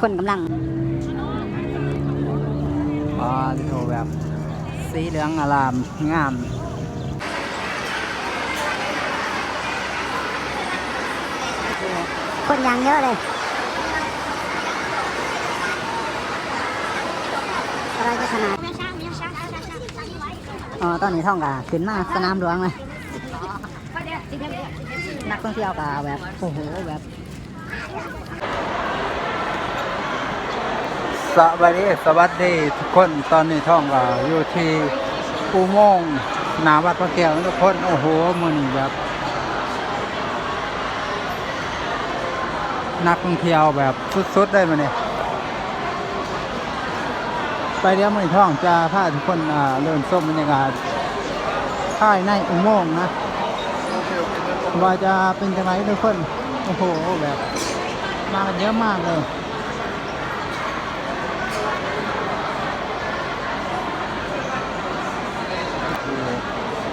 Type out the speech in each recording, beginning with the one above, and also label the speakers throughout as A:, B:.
A: คนกำลัง
B: อ๋อที่โทแบบ สีเหลืองอารามงาม
A: คนยางเยอะเลยอะไรจะขนาดอ๋อตอนนี้ท่องกะขึ้นมาสนามหลวงเลยนักท่องเที่ยวกะแบบ โอ้โหแบบ
B: สวัสดีสวัสดีทุกคนตอนนี้ท่องก็อยู่ที่อุโมงค์นาวัดพระแก้วทุกคนโอ้โหมือนี่แบบ นักท่องเที่ยวแบบสุดๆได้มาเนี่ยไปเดี๋ยวมือท่องจะพาทุกคนเริ่มส้มบรรยากาศภายในอุโมงค์นะว่าจะเป็นจังไรทุกคนโอ้โหแบบมากันเยอะมากเลย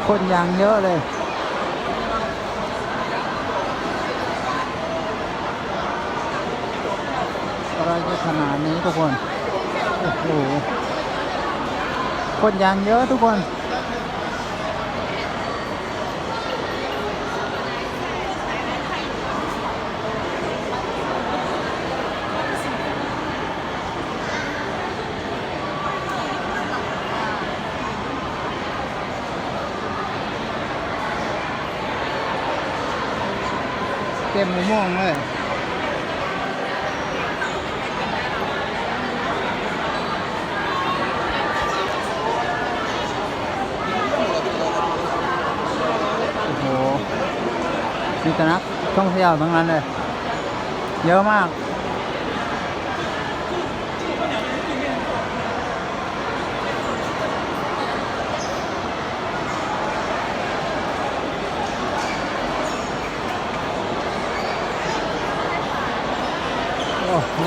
B: คนยางเยอะเลยอะไรจะขนาดนี้ทุกคน โอ้โห คนยางเยอะทุกคน เต็มอุโมงเลยโอ้โหมีแต่นักท่องเที่ยวทั้งนั้นเลย เยอะมาก โอ้โห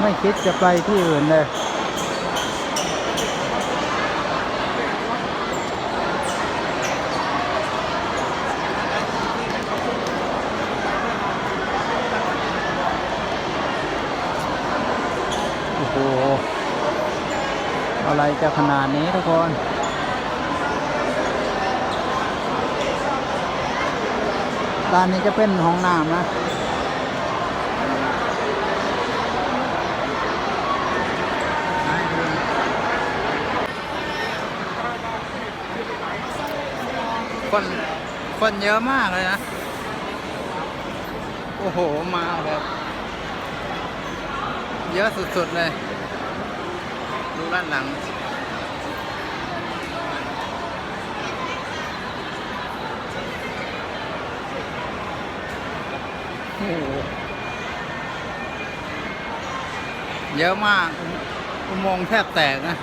B: ไม่ คิดจะไปที่อื่นเลยโอ้โหอะไรจะขนาดนี้ทุกคนด้านนี้จะเป็นห้องน้ำนะ คนคนเยอะมากเลยนะ โอ้โห มาแบบ เยอะสุดๆเลย ดูด้านหลัง โอ้โห เยอะมาก อุอุโมงค์แทบแตกนะ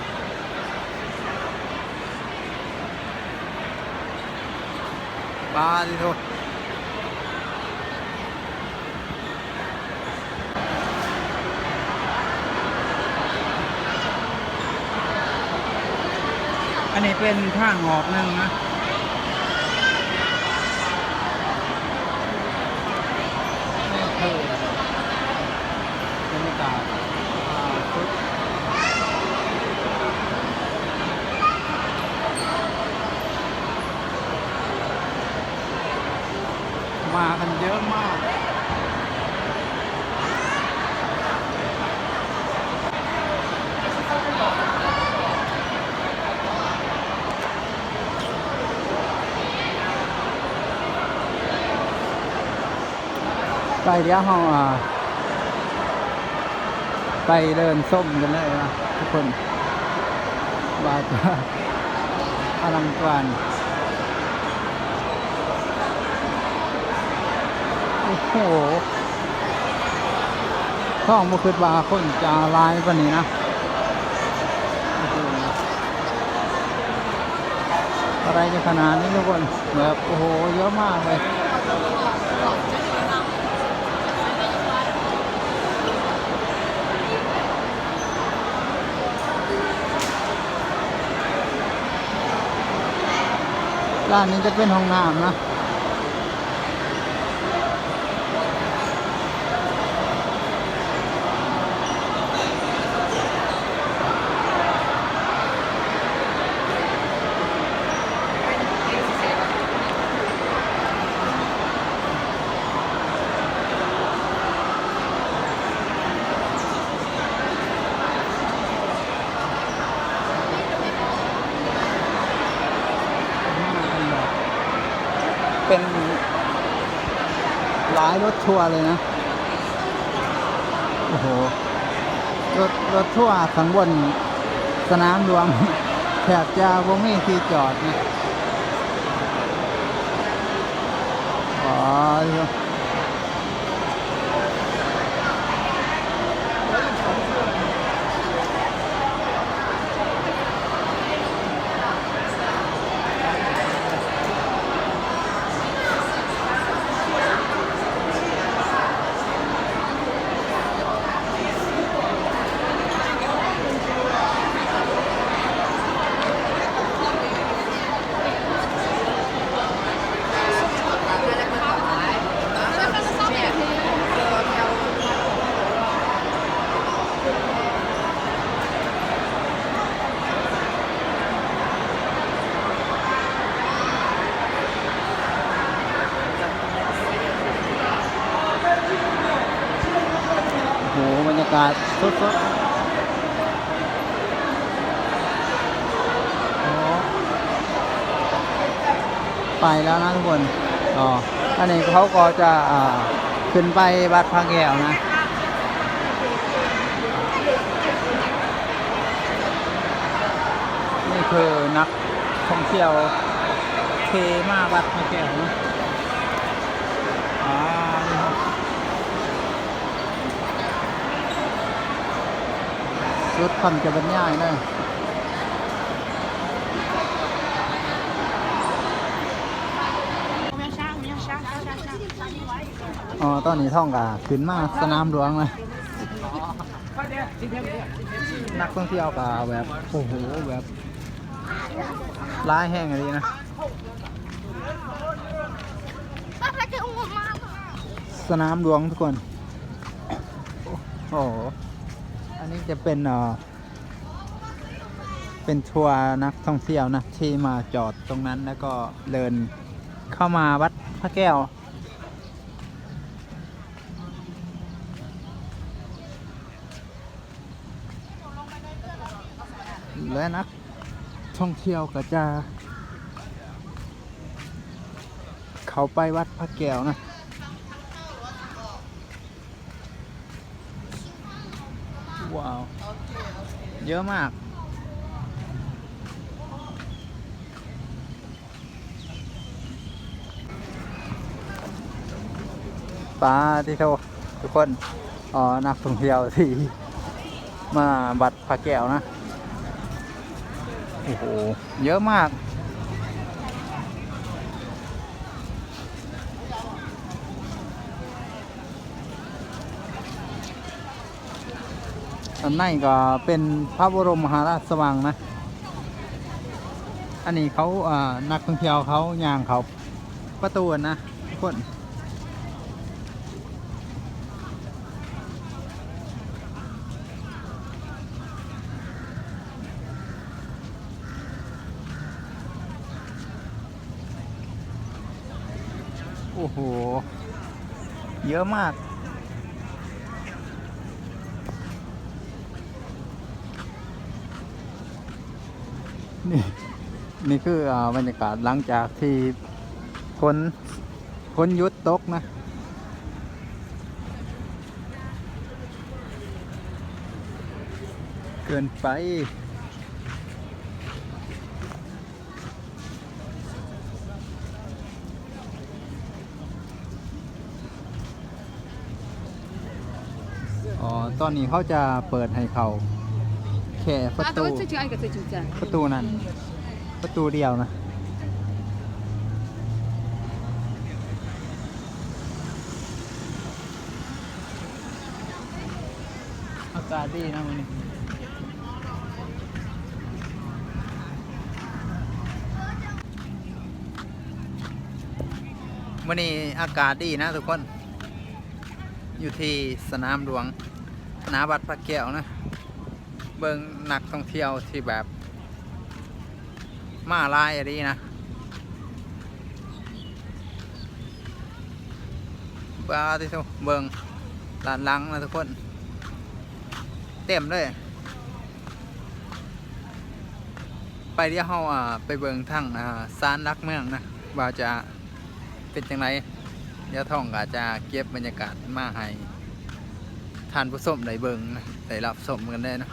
B: ปลาดิโทอันนี้เป็นทางอกนึ่งนะนี่คือบรรยากาศอ่าชุดมากันเยอะมาก ไป เดี๋ยวเราไปเดินส้มกันเลยนะทุกคนบาจะอลังการโอ้โหท้องบุคิดว่าคนจะลายกว่านี้นะอะไรจะขนาดนี้ทุกคนแบบโอ้โหเยอะมากเลย ด้านนี้จะเป็นห้องน้ำนะ ทัวร์เลยนะ โอ้โห รถรถทัวร์ข้างบนสนามหลวงแถบจะบ่มีที่จอดนะอ๋อ กาศสดๆไปแล้วนะทุกคนอ๋ออันนี้เขาก็จะขึ้นไปวัดพระแก้วนะนี่คือนักท่องเที่ยวเทมาวัดพระแก้วนะอ่านี่ครับ สุดคำจะบรรยายเลยอ๋อ ตอนนี้ท่องกะขึ้นมาสนามหลวงเลยนักท่องเที่ยวกะแบบโอ้โหแบบร้ายแห้งอะไรนะ สนามหลวงทุกคน โอ้โหอั นนี้จะเป็นเอ่อเป็นทัวร์นักท่องเที่ยวนะที่มาจอดตรงนั้นแล้วก็เดินเข้ามาวัดพระแก้วและนักท่องเที่ยวก็จะ เขาไปวัดพระแก้วนะ ว้าว เยอะมาก ปลาที่เขาทุกคนอ๋อนักท่องเที่ยวที่มาบัดพระแก้วนะ โอ้โห เยอะมาก อันนั้นก็เป็นพระบรมมหาราชสว่างนะ อันนี้เขาอ่านักท่องเที่ยวเขาย่างเขาประตูนะทุกคนโอ้โห เยอะมาก นี่นี่คืออบรรยากาศหลังจากที่ฝนฝนยุดตกนะ เกินไปอ๋อตอนนี้เขาจะเปิดให้เขา แค่ประตูประตูนั่นประตูเดียวนะอากาศดีนะมันนี่วันนี้อากาศดีนะทุกคน อยู่ที่สนามหลวงนาบัตรพระแก้วนะ เบิ่งนักท่องเที่ยวที่แบบ มาลายอะไรนะปลาที่ทุเบิงลานลังนะทุกคน เต็มเลยไปเดี๋ยวเฮาอ่าไปเบิงทั้งอ่าซานรักเมืองนะว่าจะเป็นจังไรเดี๋ยวท่องก็จะเก็บบรรยากาศมาให้ทานผู้ชมได้เบิ่งนะได้รับชมกันได้นะ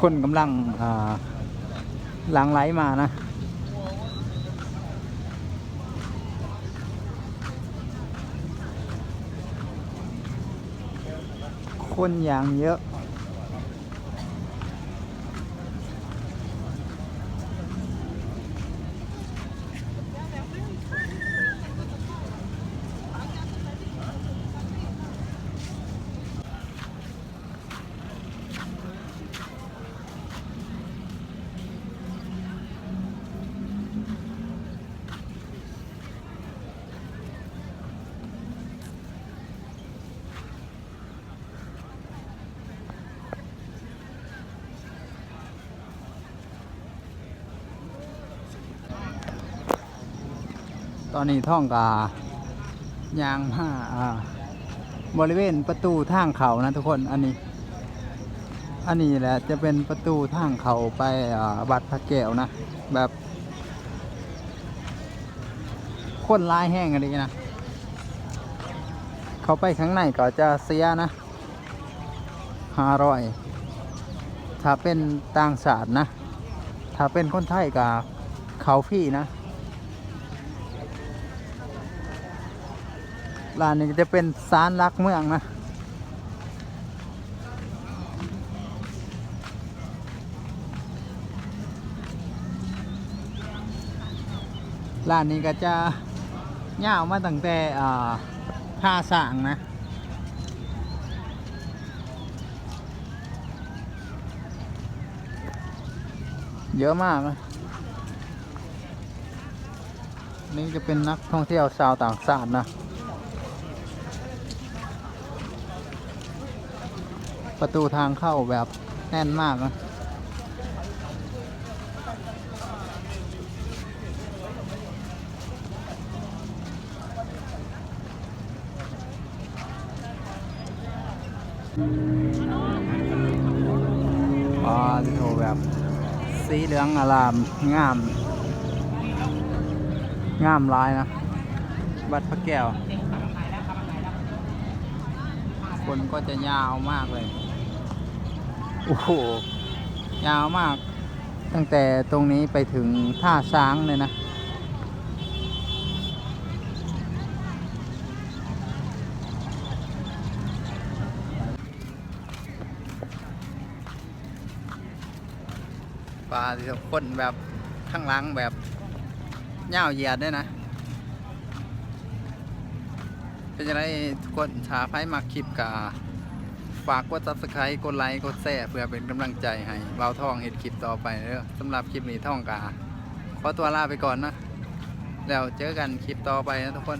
B: คนกำลังอ่าหลังไหลมานะ คนอย่างเยอะ ต อนนี้ท่องกายางมาอ่าบริเวณประตูทางเขานะทุกคนอันนี้ อันนี้แหละจะเป็นประตูทางเขาไปบัดพระแก้วนะแบบคนร้ายแห้งอะไรนะเขาไปข้างในก็จะเสียนะห้าร้อยถ้าเป็นต่างชาตินะ ถ้าเป็นคนไทยก็เขาพี่นะ ร้านนี้จะเป็นซานรักเมืองนะร้านนี้ก็จะย่าวมาตั้งแต่อ่าท่าสางนะเยอะมากนะนี่จะเป็นนักท่องเที่ยวชาวต่างชาตินะ ประตูทางเข้าแบบแน่นมากนะอ่าจะโทแบบ สีเหลืองอารามงาม งามลายนะวัดพระแก้ว คนก็จะยาวมากเลย โอ้โห ยาวมาก ตั้งแต่ตรงนี้ไปถึงท่าช้างเลยนะ ปลาที่คนแบบข้างหลังแบบเง่าเหยียดด้วยนะ เป็นยังไงทุกคนชาไพ่มาคลิปกา ฝากกด subscribe กดไลค์กดแชร์เพื่อเป็นกำลังใจให้เบาทองเห็ดคลิปต่อไปเด้อสำหรับคลิปนี้ท่องกาขอตัวลาไปก่อนนะแล้วเจอกันคลิปต่อไปนะทุกคน